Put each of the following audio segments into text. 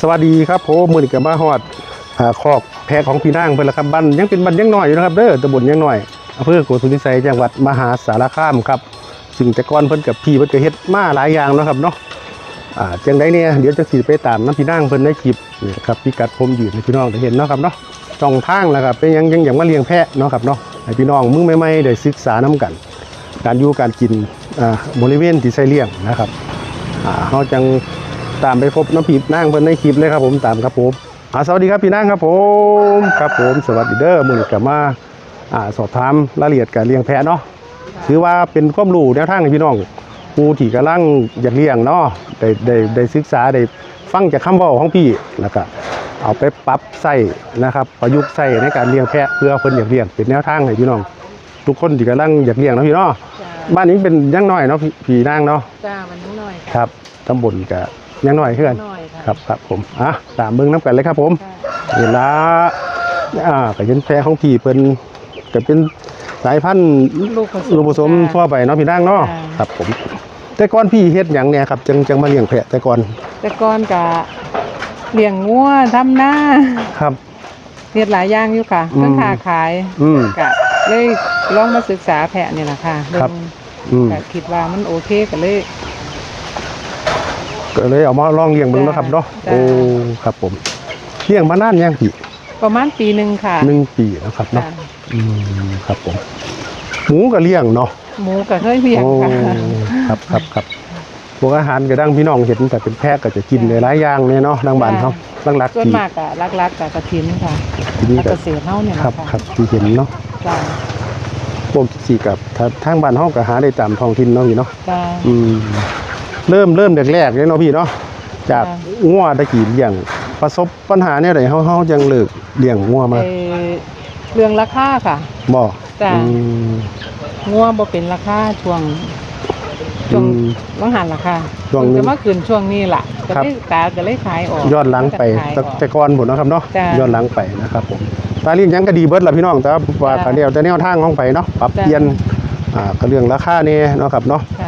สวัสดีครับผมมือนี้กับมาฮอดอ่าคอกแพะของพี่นางเพิ่นละครับบ้านยังเป็นบ้านยังหน้อยอยู่นะครับเด้อตำบลยังหน้อยอำเภอโกสุมพิสัยจังหวัดมหาสารคามครับซึ่งแต่ก่อนเพิ่นกับพี่เพิ่นก็เฮ็ดมาหลายอย่างนะครับเนาะอ่าจังไดเนี่ยเดี๋ยวจะสิไปตามน้ำพี่นางเพิ่นในคลิปนี่ครับพี่กัดผมอยู่ให้พี่น้องได้เห็นเนาะครับเนาะช่องทางแล้วครับเป็นยังยังอย่างมาเลี้ยงแพะเนาะครับเนาะให้พี่น้องมึงใหม่ได้ศึกษานํกัน การอยู่การกินอ่าบริเวณที่ใช้เลี้ยงนะครับอ่าเฮาจัง ตามไปพบน้องผีนั่งเพิ่นในคลิปเลยครับผมตามครับผมอ่าสวัสดีครับพี่นั่งครับผมครับผมสวัสดีเด้อมื้อนี้ก็มาอ่าสอบถามรายละเอียดการเลี้ยงแพะเนาะถือว่าเป็นความรู้แนวทางให้พี่น้องผู้ที่กำลังอยากเลี้ยงเนาะได้ได้ได้ศึกษาได้ฟังจากคำเว้าของพี่แล้วก็เอาไปปรับใส่นะครับ ประยุกต์ใส่ในการเลี้ยงแพะเพื่อเพิ่นอยากเลี้ยงเป็นแนวทางให้พี่น้อง ทุกคนที่กำลังอยากเลี้ยงเนาะพี่เนาะจ้าบ้านนี้เป็นยังน้อยเนาะพี่พี่นางเนาะจ้ามันนิดหน่อยครับตำบลกับ ยังน้อยเพื่อนหน่อยค่ะ ครับครับผมอะตามเบิ้งน้ำกันเลยครับ ผมค่ะเวลาอ่าก็เป็นแพรของพี่เพิ่นก็เป็นสายพันธุ์ลูกผสมลูกผสมทั่วค่ะไปเนาะพี่นางเนาะค่ะ ครับผมแต่ก่อนพี่เฮ็ดหยังเนี่ยครับจังจังมาเลี้ยงแพะแต่ก่อนแต่ก่อนกะเลี้ยงงัวทำหน้าครับ เฮ็ดหลายอย่างอยู่ค่ะอืมเพิ่งค้าขายอืม กะเลยลองมาศึกษาแพะนี่แหละค่ะครับเงอืม กะคิดว่ามันโอเคก็เลย ก็เลยเอามาลองเลี้ยงเบิ่งเนาะครับเนาะจ้ะโอ้ครับผมเลี้ยงมานานยังพี่ประมาณปีหนึ่งค่ะหนึ่งปีแล้วครับจ้ะเนาะอืมครับผมหมูก็เลี้ยงเนาะหมูก็เคยเลี้ยงโอ้ค่ะครับครับครับพวกอาหารกระดังพี่น้องเห็นแต่เป็นแพะก็จะกินหลายๆอย่างเนี่ยเนาะดังบ้านเขาลังรักส่วนที่มากกะรักๆกะกระถินค่ะที่นี่แล้วก็ก็เศษเฮาเนี่ยคนะรับคะครับที่เห็นเนาะจ้าพวกสี่กับถ้าทางบ้านเฮาก็หาได้ตามท้องถิ่นเนาะพี่เนาะจ้าอืม เริ่มเริ่มแรกๆเลยเนาะพี่เนาะจากจ้งัวตะกี้เลี้ยง ประสบปัญหาเนี่ยไดเฮาเฮาจังเลิกเลี้ยงงัวมา เอ่อเรื่องราคาค่ะ บ่จ้ะ อืม งัวบ่เป็นราคาช่วงช่วงอืมวังหันราคาช่วงนี้จะมาขึ้นช่วงนี้ล่ะก็ครับเลยตาก็เลยขายออกย้อนหลังไปขายแต่ออก แต่ก่อนพุ่นเนาะครับเนาะจ้ะย้อนหลังไปนะครับผมตาลิ้นยังก็ดีเบิดล่ะพี่น้องแต่ว่าจ้ะก็เดียวแต่แนวทางของไปเนาะปรับจ้ะ เปลี่ยนอ่าก็เรื่องราคานี่เนาะครับเนาะค่ะ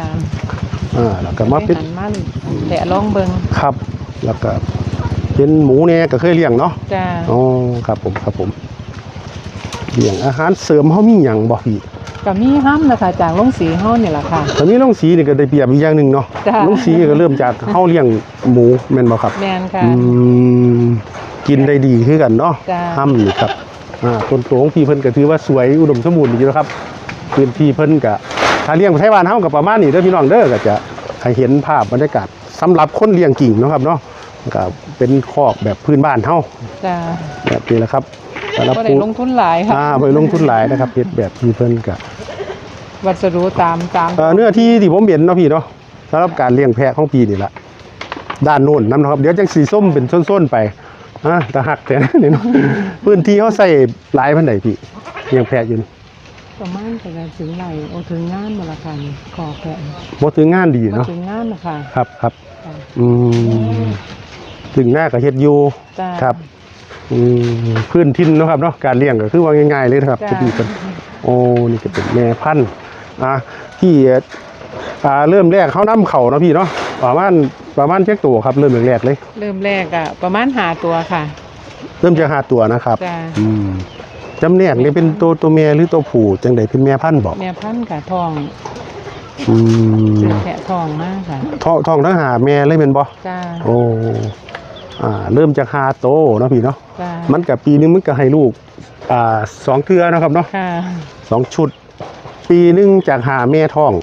อ่าแล้วก็มาเป็นหันมันแต่ลองเบิ่งครับ แล้วก็เป็นหมูเนี่ยก็เคยเลี้ยงเนาะจ้าอ๋อครับผมครับผมเลี้ยงอาหารเสริมเฮามีหยังบ่พี่ก็มีห้ำนะคะจากลงสีเฮานี่ล่ะค่ะ ตอนนี้ลงสีนี่ก็ได้เปรียบอีกอย่างหนึงเนาะจ้ะ ลงสีก็เริ่มจากเฮาเลี้ยงหมูแม่นบ่ครับแมนค่ะ อืมกินได้ดีคือกันเนาะจ้ะ ห้ำนี่ครับอ่าต้นโตของพี่เพิ่นก็ถือว่าสวยอุดมสมบูรณ์ดีนะครับพื้นที่เพิ่นก็ ถ้าเลี้ยงไทยบ้านเฮาก็ประมาณนี้เด้อพี่น้องเด้อก็จะให้เห็นภาพบรรยากาศสำหรับคนเลี้ยงกิ่งเนาะครับเนาะก็เป็นคอกแบบพื้นบ้านเฮาจ้าแบบนี้แหละครับสำหรับก็ได้ผู้ลงทุนหลายค่ะอ่าไปลงทุนหลายนะครับเฮ็ดแบบที่เพิ่นก็วัสดุตามตามเอ่อเนื้อที่ที่ผมเห็นเนาะพี่เนาะสำหรับการเลี้ยงแพะของพี่นี่ละด้านโน้นนํนะครับ เดี๋ยวจังสีส้มเป็นส้นๆไปอ่าตะหักแต่นี่เนาะพื้นที่เขาใส่หลายพันใดพี่เลี้ยงแพะอยู่นี่ ประมาณจะได้ถึงไหนโอถึงงานมาละค่ะขอแค่บ่ถึงงานดีมาเนาะถึงงานนะคะครับครับจ้ะอืมถึงหน้าก็เฮ็ดอยู่จ้าครับอืมพื้นทินเนาะครับเนาะการเลี้ยงก็คือว่าง่ายๆเลยนะครับจ้ะพี่เพิ่นโอ้นี่ก็เป็นแม่พันธุ์อะที่อ่าเริ่มแรกเขานํเขาเนาะพี่เนาะประมาณประมาณเจ็กตัวครับ เริ่มแรกๆเลย เริ่มแรกอะประมาณหาตัวค่ะ เริ่มจากหาตัวนะครับจ้าอืม จำแนกนี่เป็นตัวตัวเมียหรือตัวผู้จังใดเป็นแม่พันธุ์บอกแม่พันธุ์กับทองอืมซื้อแพะทองมากค่ะทองทองทั้งหาแม่เลยเป็นบ่จ้าโอ้อ่าเริ่มจากหาโตเนาะพี่เนาะจ้ามันกับปีนึงมันก็ให้ลูกอ่าสองเทือเนาะครับเนาะค่ะสองชุด ปีหนึงจากหาแม่ท้อง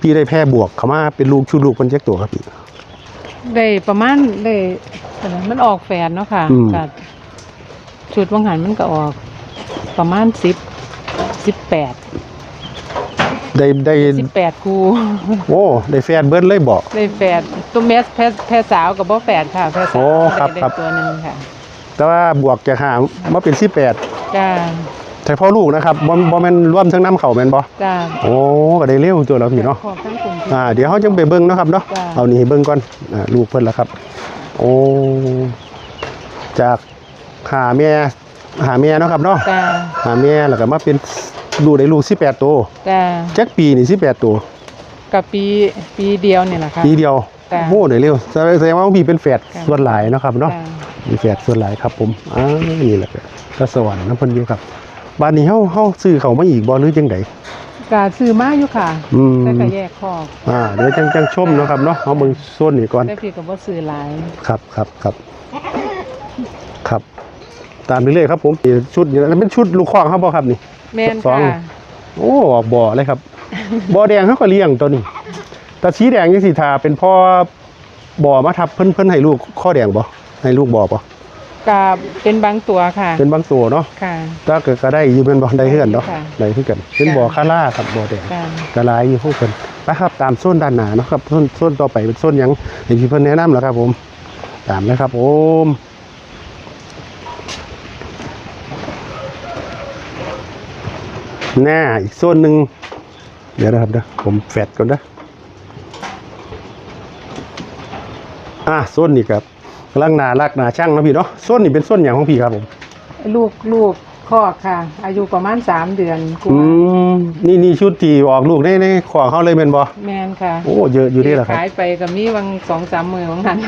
พี่ได้แพร่บวกเขามาเป็นลูกชุดลูกเป็นเจ็กตัวครับพี่ ได้ประมาณได้อันนั้นมันออกแฟนเนาะค่ะอืม กับชุดวังหันมันก็ออก ประมาณสิบสิบแปดได้ได้สิบแปดคูโอ้ได้แฟนเบิร์ดเลยบอกได้แฝดตัวแม่แพะแพะสาวกับบ่แฝดค่ะแพะสาวโอ้ครับได้ครับได้ตัวหนึ่งค่ะ แต่ว่าบวกจากหามาเป็นสิบแปดจ้าแต่พ่อลูกนะครับบ่บ่แม่นร่วมทั้งน้ำเข่าแม่นบ่จ้าโอ้ก็ได้เร็วตัวแล้วพี่เนาะขอบทั้งกลุ่มอ่าเดี๋ยวเขาจังไปเบิ่งเนาะครับเนาะจ้ะเอานี่ให้เบิ่งก่อนอ่าลูกเพิ่นละครับ โอ้จากหาแม่ หาแม่เนาะครับเนาะจ้าหาแม่แล้วก็มาเป็นลูกได้ลูก18ตัวจ้าจักปีนี่18ตัวกับปีปีเดียวเนี่ยแหละค่ะ ปีเดียวจ้ะ โอ้ได้เร็วแสดงแสดงว่าพี่เป็นแฝดจ้ะส่วนหลายเนาะครับเนาะ จ้ะมีแฝดส่วนหลายครับผมอ่านี่แหละครับก็สวรรค์น้ำเพิ่นอยู่ครับบ้านนี้เฮาเฮาซื้อเขามาอีกบ่หรือจังไดกาซื้อมาอยู่ค่ะอืมแต่ก็แยกคอกอ่าเดี๋ยวจังจังชมเนาะครับเนาะเฮาเบิ่งโซนนี้ก่อน แต่พี่ก็บ่ซื้อหลาย ครับครับครับ ครับ ตามไปเรื่อยๆครับผมชุดนี้แล้วเป็นชุดลูกคอกครับบ่ครับนี่แม่นสองค่ะโอ้ออกบ่อเลยครับ บ่อแดงเขาก็เลี้ยงตัวนี้แต่สีแดงยังสิทาเป็นพ่อบ่อมาทับเพิ่นเพิ่นให้ลูกข้อแดงบ่ให้ลูกบ่อบ่กาเป็นบางตัวค่ะ เป็นบางตัวเนาะค่ะถ้าเกิดก็ได้อยู่เป็นบ่ได้เฮือนเนาะค่ะได้คือกันเป็นบ่อคาร่าครับบ่อแดงค่ะกระลายอยู่พวกเพิ่นไปครับตามโซนด้านหน้าเนาะครับโซนโซนต่อไปเป็นโซนหยังให้พี่เพิ่นแนะนำแล้วครับผม ตามนะครับผม หน้าอีกโซนหนึ่งเดี๋ยวนะครับเด้อผมแฟดก่อนนะอะโซนนี้ครับกำลังนารักนาช่างนะพี่เนาะโซนนี้เป็นโซนอย่างของพี่ครับผมลูกลูกคอกค่ะ อายุประมาณสามเดือนกอืว่ามนี่นี่ชุดที่ออกลูกในในขอเขาเลยเป็นบ่แม่นค่ะโอ้เยอะอยู่นี่แหละครับขายไปก็มีวังสองสามมือของหัน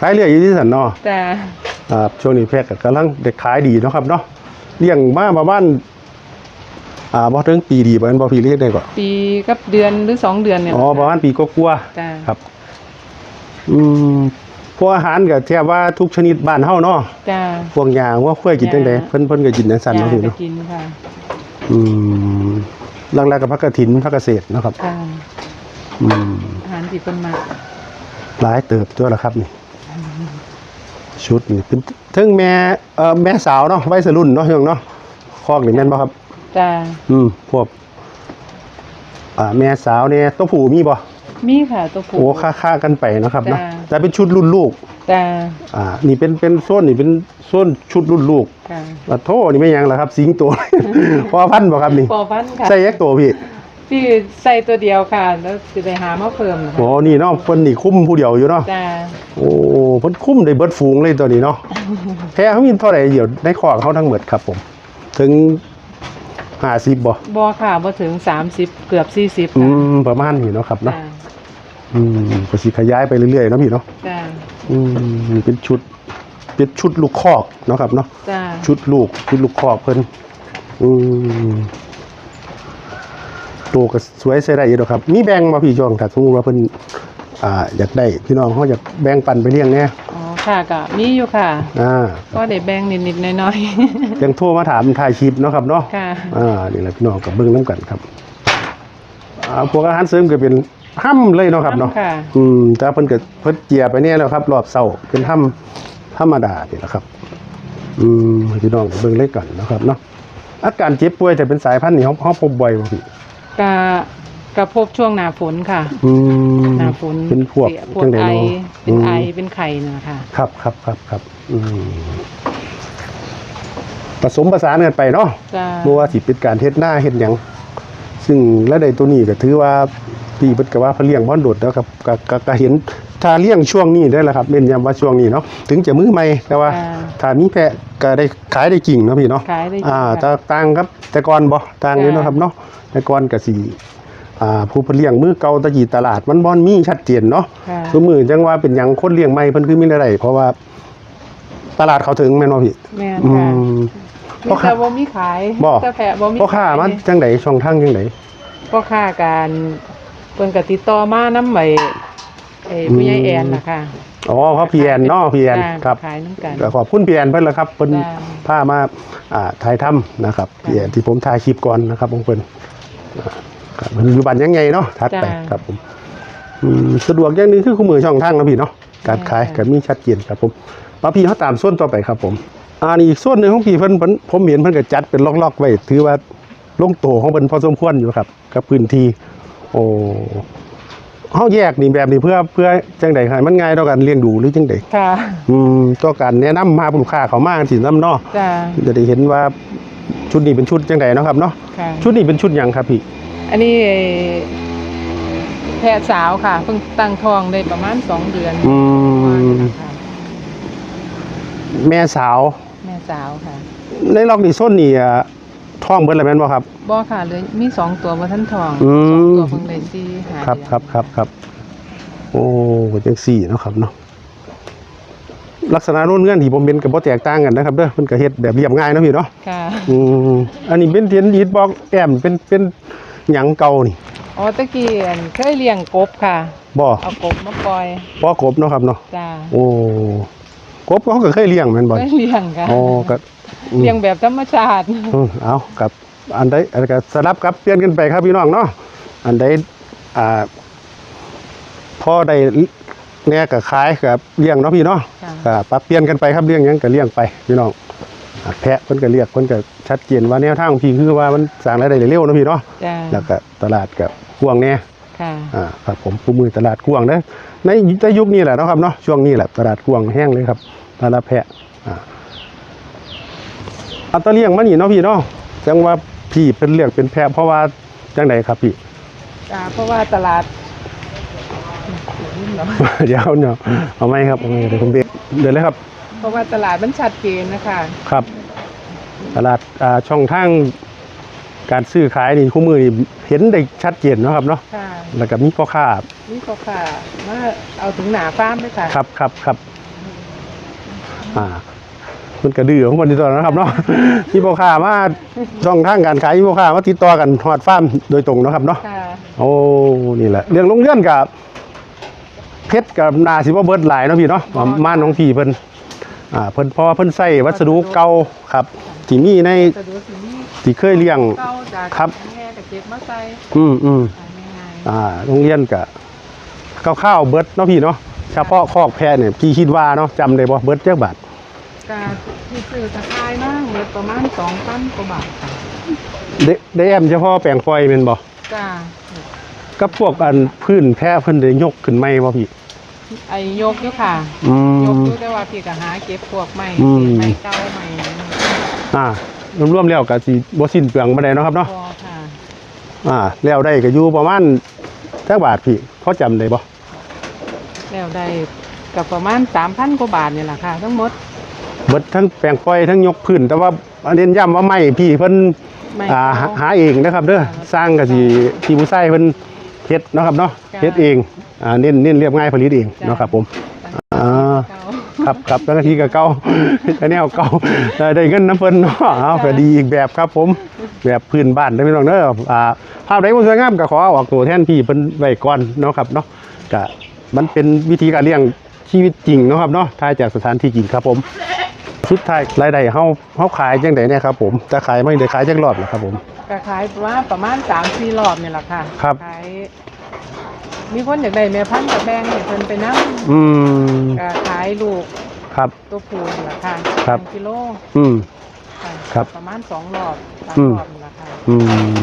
ขายเรื่อยอยู่ที่สันเนาะแต่อ่าช่วงนี้แพทย์ก็กำลังเด็กขายดีเนาะครับเนาะเลี้ยงมาประมาณ อ่าบ่ถึงปีดีบ่แม่นบ่พี่เรียกได้ก่อนปีกับเดือนหรือสองเดือนเนี่ยอ๋อประมาณปีกว่าจ้าๆครับ อืมพวกอาหารก็แทบว่าทุกชนิดบ้านเฮาเนาะจ้า พวกยางว่าค่อยกินจังได๋ยาเพิ่นเพิ่นก็กินจังซั่นจ้าเนาะพี่ไปเนาะกินค่ะอืมหลังๆก็ผักกระถินผักเกษตรเนาะครับค่ะอืม อาหารที่เป็นมาหลายเติบตัวละครับนี่ ชุดนี่เป็นเทั้งแม่เอ่อแม่สาวเนาะวัยสรุ่นเนาะยังเนาะคอกนี่แม่นบ่ครับ จ้าอืมพวกอ่าแม่สาวเนี่ยตัวผู้มีบ่มีค่ะตัวผู้ โอ้ค่าค่ากันไปเนาะครับเนาะจ้าแต่เป็นชุดรุ่นลูก จ้าอ่า นี่เป็นเป็นโซนนี่เป็นโซนชุดรุ่นลูกค่ะอะโทนี่ไม่ยังล่ะครับ สิงโตพอพันธุ์บ่ครับนี่ปอพันธุ์ค่ะใส่ยักตัวพี่พี่ใส่ตัวเดียวค่ะ แล้วจะไปหามาเพิ่มนะโอ้คะนี่เนาะเพิ่นนี่คุ้มผู้เดียวอยู่เนาะจ้าโอ้เพิ่นคุ้มได้เบิดฝูงเลยตัวนี้เนาะแพ้เขามีเท่าไหร่เดี๋ยวในคอกเขาทั้งหมดครับผม ถึง 50บ่บอค่ะบ่ถึงสามสิบเกือบสี่สิบอืค่ะมประมาณนี้เนาะครับเนาะจ้าอืมก็สิขยายไปเรื่อยๆเนาะพี่เนาะจ้าอืมนี่เป็นชุด เป็นชุดลูกคอกเนาะครับเนาะ จ้าชุดลูกชุดลูกคอกเพิ่นอืมตัวก็สวยใช้ได้อยู่ดอกครับ มีแบ่งมาพี่จองถ้าสมมติว่าเพิ่นอ่าอยากได้พี่น้องเขาอยากแบ่งปันไปเลี้ยงแน่อ๋อ ค่ะก็มีอยู่ค่ะ อ่าก็ได้แบ่งนิดๆหน้อยยังโทรมาถามถ่ายคลิปเนาะครับเนาะ ๆ ค่ะ อ่า นี่แหละพี่น้องกับเบิ่งน้ำกันครับ อ่า พวกอาหารเสริมก็เป็นห้ำเลยเนาะครับเนาะค่ะ อืม แต่เพิ่นก็เพิ่นเจียไปเนี่ยแล้วครับ รอบเสาเป็นถ้ำธรรมดานี่แหละครับ อืมให้พี่น้องเบิ่งเลยกันนะครับเนาะ อาการเจ็บป่วยแต่เป็นสายพันธุ์นี่เขาเขาพบบ่อยบ่พี่ กะกะพบช่วงหน้าฝนค่ะ อืมหน้าฝนเป็นพวกสียพวกจังใดไอ เนาะเป็นไอ มเป็นไข่นะคะครับครับครับครับอืมผสมผสานกันไปเนาะ จ้าบ่ว่าสิเป็นการเฮ็ดหน้าเฮ็ดหยัง ซึ่งและใดตัวนี้ก็ถือว่าพี่เพิ่นก็ว่าเพิ่นเลี้ยงบ่โดดแล้วครับก็ก็ก็เห็นถ้าเลี้ยงช่วงนี้ได้แหละครับเน้นย้ำว่าช่วงนี้เนาะถึงจะมือใหม่แต่ว่าถ้ามีแพะก็ได้ขายได้จริงเนาะพี่เนาะขายได้จริงอ่าค่ะแต่ต่างครับแต่ก่อนบ่ต่างเลยเนาะครับเนาะแต่ก่อนก็สิอ่า ผู้เพิ่นเลี้ยงมือเก่าตะกี้ตลาดมันบ่มีชัดเจนเนาะค่ะซุมือจังว่าเป็นหยังคนเลี้ยงใหม่เพิ่นคือมีรายได้เพราะว่า ตลาดเขาถึงแม่นบ่พี่แม่นอืค่ะมมีแต่บ่มีขายบ่แต่แผลบ่มีพ่อค้ามันจังไดช่องทางจังไดพ่อค้าการเพิ่นก็ติดต่อมานำไอ้ไอ้ผู้ใหญ่แอนล่ะค่ะอ๋อเขาพีแอนเนาะพีแอนจ้าครับขายน้ำกันก็ขอบคุณพีแอนเพิ่นละครับเพิ่นจ้าพามาอ่าถ่ายทำนะครับพีแอนที่ผมถ่ายคลิปก่อนนะครับของเพิ่นอ่า ครับมันอยู่บ้านยังไงเนาะถัดไปจ้าครับผมอืมสะดวกอย่างหนึงคือคู่มือช่องทางนะพี่เนาะการขายจ้าก็มีชัดเจนครับผมมาพี่เขาตามส่วนต่อไปครับผมอ่านี่อีกส่วนหนึ่งของพี่เพิ่นเพิ่นผมเห็นเพิ่นก็จัดเป็นล็อกๆไว้ถือว่าลงโตของเพิ่นพอสมควรอยู่ครับ กับพื้นที่โอ้เฮาแยกนี่แบบนี้เพื่อเพื่อจังได๋ครับมันง่ายต่อการเลี้ยงดูหรือจังได ค่ะอืมต่อการแนะนำมาผู้ลูกค้าเขามาสิน้ำเนาะจ้าจะได้เห็นว่าชุดนี้เป็นชุดจังไดเนาะครับเนาะค่ะชุดนี้เป็นชุดหยังครับพี่ อันนี้ไอ้แพะสาวค่ะ เพิ่งตั้งท้องได้ประมาณสองเดือนอืมค่ะแม่สาว แม่สาวค่ะในล็อกนี่ส้นนี่อะท้องเบิดแล้วแม่นบ่ครับ บ่ค่ะเลยมีสองตัวบ่ทันทองอืม สองตัวเพิ่งได้สี่หาครับเดือนครับครับครับ โอ้จังสี่เนาะครับเนาะลักษณะโน่นเงื่อนที่ผมเป็นกับบ่แตกต่างกันนะครับเด้อมันก็เฮ็ดแบบเรียบง่ายเนาะพี่เนาะค่ะอืมอันนี้เป็นเทียนยีดบอกแอมเป็นเป็น หยังเก่านี่อ๋อตะกี้อันเคยเลี้ยงกบค่ะ บ่เอากบมาปล่อยบ่กบเนาะครับเนาะจ้าโอ้กบเขาก็เคยเลี้ยงแม่นบ่เคยเลี้ยงค่ะอ๋อก็อืมเลี้ยงแบบธรรมชาติอืมเอากับอันใดอันก็สลับกับเปลี่ยนกันไปครับพี่น้องเนาะอันใดอ่าพอได้แน่ก็ขายกับเลี้ยงเนาะพี่เนาะค่ะก็ปรับเปลี่ยนกันไปครับเลี้ยงหยังก็เลี้ยงไปพี่น้องอ่า แพะเพิ่นก็เรียกเพิ่นก็ชัดเจนว่าแนวทางของพี่คือว่ามันสร้างรายได้เร็วๆเนาะพี่เนาะจ้าแล้วก็ตลาดกับกวางแน่ค่ะ อ่าครับผมผู้มือตลาดกวางเด้อในในยุคนี้แหละเนาะครับเนาะช่วงนี้แหละตลาดกวางแห้งเลยครับตลาดแพะอ่าอัตราเลี้ยงมันนี่เนาะพี่เนาะจังว่าพี่เป็นเลี้ยงเป็นแพะเพราะว่าจังไดครับพี่ จ้าเพราะว่าตลาดเดี๋ยวเนาะเอาไหมครับเอาไหมเดี๋ยวผมเบรกเดี๋ยวเลยครับ เพราะว่าตลาดมันชัดเจนนะคะครับ ตลาดอ่าช่องทางการซื้อขายนี่คู่มือนี่เห็นได้ชัดเจนเนาะครับเนาะค่ะแล้วก็มีพ่อค้านี่ก็ค่ะมาเอาถึงหนาฟ้าร์มเลยค่ะครับครับครับอ่ามันกระดือของคนที่ตัวนะครับเนาะ มีพ่อค้ามาช่องทางการขายมีพ่อค้ามาติดต่อกันฮอดฟาร์มโดยตรงเนาะครับเนาะ ค่ะโอ้ นี่แหละ เรื่องโรงเรียนกับเพชรกับนาสิบ่เบิดหลายเนาะพี่เนาะมาม่านน้องพี่เพิ่น อ่าเพิ่นเพราะว่าเพิ่นใส่วัสดุเก่าครับที่มีในสะดวกสินี่ที่เคยเลี้ยง เก้าจากครับ แม่แต่เก็บมาใส่อืมอืมอ่าง่ายอ่าโรงเรียนกับข้าวๆเบิดเนาะพี่เนาะเฉพาะคอกแพะเนี่ยพี่คิดว่าเนาะจำได้บ่เบิดจักบาทๆการที่ซื้อตะไคร้มากเงินประมาณสองพันกว่าบาทค่ะได้ได้แอมเฉพาะแปลงไฟแม่นบ่จ้ากับพวกอันพื้นแพะเพิ่นได้ยกขึ้นไหมบ่พี่ ไอ้ยกอยู่ค่ะอืยกม อยู่แต่ว่าพี่ก็หาเก็บพวกใหม่อืม ใหม่เก่าใหม่อ่ารวมๆแล้วก็สิบ่สิ้นเปลืองบ่ได้เนาะครับเนาะพอค่ะอ่าแล้วได้ก็อยู่ประมาณจักบาทพี่พอจำได้บ่แล้วได้กับประมาณสามพันกว่าบาทนี่แหละค่ะ ทั้งหมดเบิดทั้งแปลงไฟทั้งยกพื้นแต่ว่าเน้นย้ำว่าไม้พี่เพิ่นไม่อ่าหาเก่าหาเองนะครับเด้อสร้างก็สิที่ผู้ใช้เพิ่นเฮ็ดเนาะครับเนาะจ้ะเฮ็ดเองอ่าเน้นเน้นเรียบง่ายผลิตเองจ้ะ เนาะครับผมอ่าเก่า ครับครับเจ้าหน้าที่ก็เก่า แต่แนวเก่าได้ได้เงินน้ำเพิ่นเนาะเอาก็ดีอีกแบบครับผม แบบพื้นบ้านได้อพี่น้องเด้ออ่าภาพใดบ่สวยงามก็ขอเอาออกตัวแทนพี่เพิ่นไว้ก่อนเนาะครับเนาะก็มันเป็นวิธีการเลี้ยงชีวิตจริงเนาะครับเนาะถ่ายจากสถานที่จริงครับผม สุดท้ายรายได้เฮาเฮาขายจังไดเนี่ยครับผมจะขายไม่ได้ขายจังรอบเหรอครับผม ก็ขายว่าประมาณสามสี่รอบนี่แหละค่ะครับ ขายมีคนอยากได้แม่พันธุ์กับแบงให้เพิ่นไปนั่งอืมก็ขายลูกครับ ตัวผูนี่แหละค่ะครับหนึ่งกิโลอืมค่ะครับประมาณสองรอบสามอืม รอบนี่แหละค่ะอืม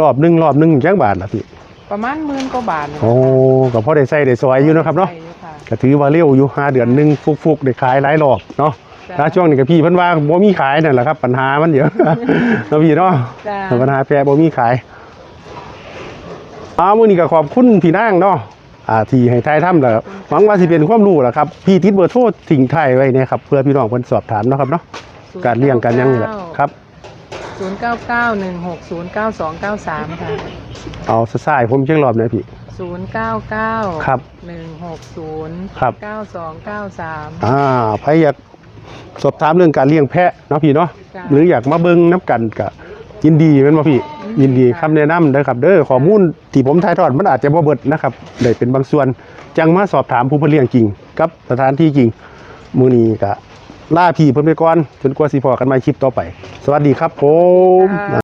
รอบหนึงรอบหนึงจังบาทล่ะพี่ประมาณหมื่นกว่าบาทนี่แหละโอ้ก็พอได้ใส่ได้สวยอยู่เนาะครับเนาะใช่อยู่ค่ะก็ถือว่าเร็วอยู่ห้าเดือนหนึงฟุกๆได้ขายหลายรอบเนาะ จ้ะแล้วช่วงนี้ก็พี่เพิ่นว่าบ่มีขายนั่นแหละครับ ปัญหามันเยอะเนาะพี่เนาะจ้าปัญหาแปรบ่มีขายอ้าวมื้อนี้ก็ขอบคุณพี่นางเนาะอ่าที่ให้ทายถ้ำแล้วหวังว่าสิเป็นความรู้ล่ะครับพี่ติดเบอร์โทรทิ้งท้ายไว้เนี่ยครับเพื่อพี่น้องเพิ่นสอบถามเนาะครับเนาะการเลี้ยงการหยังนี่แหละครับศูนย์เก้าเก้าหนึ่งหกศูนย์เก้าสองเก้าสามค่ะ เอาซะสายผมเชียงรอบหน่อยพี่ศูนย์เก้าเก้าครับหนึ่งหกศูนย์ครับเก้าสองเก้าสามอ่าใครอยาก สอบถามเรื่องการเลี้ยงแพะเนาะพี่เนาะจ้ะ หรืออยากมาเบิ่งน้ำกันก็ยินดีแม่นบ่พี่ ยินดีคำแนะนำเด้อครับ เด้อข้อมูลที่ผมถ่ายทอดมันอาจจะบ่เบิดนะครับได้เป็นบางส่วนจังมาสอบถามผู้เพิ่นเลี้ยงจริงกับสถานที่จริงมื้อนี้ก็ลาพี่เพิ่นไปก่อนจนกว่าสิพอกันใหม่คลิปต่อไป สวัสดีครับผมค่ะ